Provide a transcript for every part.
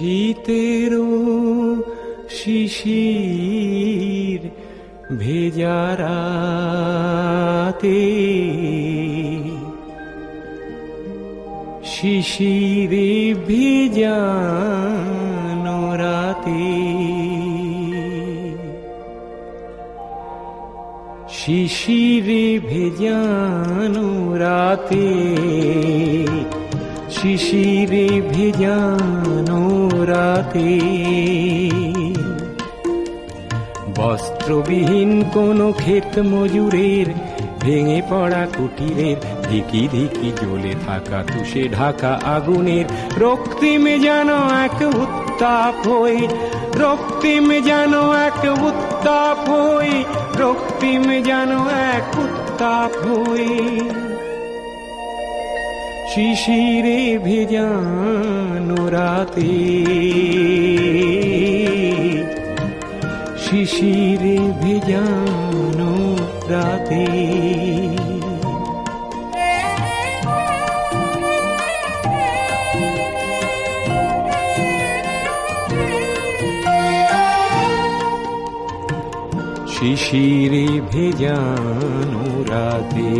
শীতেরও শিশির ভেজারাতে শিশিরে ভেজানো রাতে শিশিরে ভেজানো রাতে শিশিরে ভেজানো রাতে। বস্ত্রবিহীন কোনো ক্ষেত মজুরের, ভেঙে পড়া কুটিরের, ধিকি ধিকি জ্বলে থাকা তুষে ঢাকা আগুনের। রক্তিমে যেন এক উত্তাপ হয়ে রক্তিমে যেন এক উত্তাপ হয়ে রক্তিমে যেন এক উত্তাপ হয়ে শিশিরে ভেজানো রাতে শিশিরে ভেজানো রাতে শিশিরে ভেজানো রাতে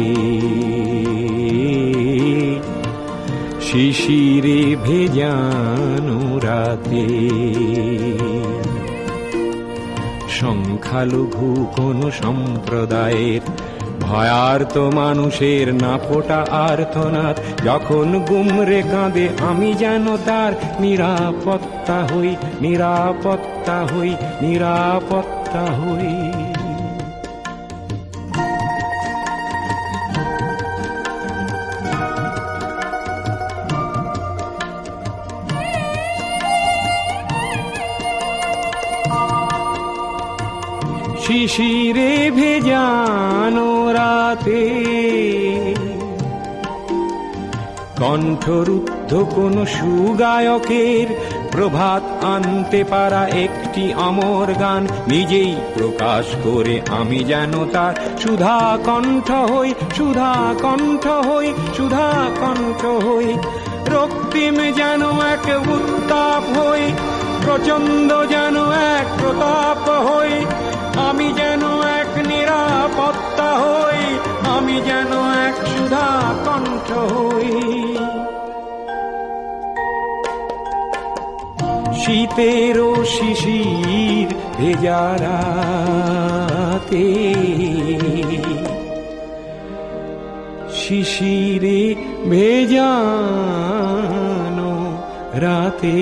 শিশিরে ভেজানো রাতে। সংখ্যালঘু কোন সম্প্রদায়ের? ভয়ার্ত মানুষের না ফোটা আর্থনাদ যখন গুমরে কাঁদে, আমি যেন তার নিরাপত্তা হই নিরাপত্তা হই নিরাপত্তা হই। শিশিরে ভেজানো রাতে। কণ্ঠরুদ্ধ কোন সুগায়কের প্রভাত আনতে পারা একটি অমর গান নিজেই প্রকাশ করে, আমি যেন তার সুধা কণ্ঠ হই, সুধা কণ্ঠ হই, সুধা কণ্ঠ হই। রক্তিম যেন এক উত্তাপ হই, প্রচণ্ড যেন এক প্রতাপ হই। শীতেরও শিশির ভেজারাতে শিশিরে ভেজানো রাতে।